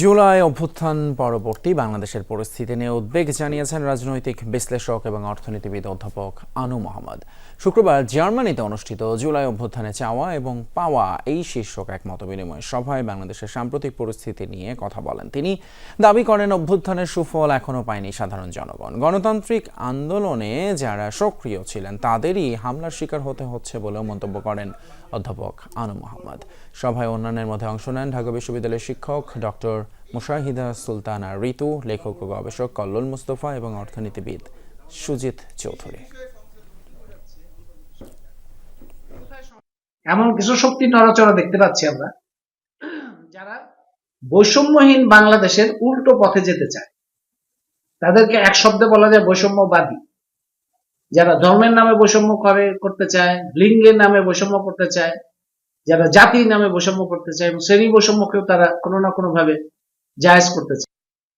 জুলাই অভ্যুত্থান পরবর্তী বাংলাদেশের পরিস্থিতি নিয়ে উদ্বেগ জানিয়েছেন রাজনৈতিক বিশ্লেষক এবং অর্থনীতিবিদ অধ্যাপক আনু মোহাম্মদ। শুক্রবার জার্মানিতে অনুষ্ঠিত জুলাই অভ্যুত্থানে চাওয়া এবং পাওয়া এই শীর্ষক এক মতবিনিময় সভায় বাংলাদেশের সাম্প্রতিক পরিস্থিতি নিয়ে কথা বলেন। তিনি দাবি করেন, অভ্যুত্থানের সুফল এখনও পায়নি সাধারণ জনগণ। গণতান্ত্রিক আন্দোলনে যারা সক্রিয় ছিলেন, তাদেরই হামলার শিকার হতে হচ্ছে বলেও মন্তব্য করেন অধ্যাপক আনু মোহাম্মদ। সভায় অন্যান্যের মধ্যে অংশ নেন ঢাকা বিশ্ববিদ্যালয়ের শিক্ষক ডক্টর মুশাহিদা সুলতানা ঋতু, লেখক ও গবেষক কল্লোল মুস্তফা এবং অর্থনীতিবিদ সুজিত চৌধুরী। এমন কিছু শক্তি নড়াচড়া দেখতে পাচ্ছি আমরা, যারা বৈষম্যহীন বাংলাদেশের উল্টো পথে যেতে চায়। তাদেরকে এক শব্দে বলা যায় বৈষম্যবাদী। যারা ধর্মের নামে বৈষম্য করে, করতে চায়, লিঙ্গের নামে বৈষম্য করতে চায়, যারা জাতির নামে বৈষম্য করতে চায় এবং শ্রেণি বৈষম্যকেও তারা কোনো না কোনো ভাবে জায়েজ করতে চায়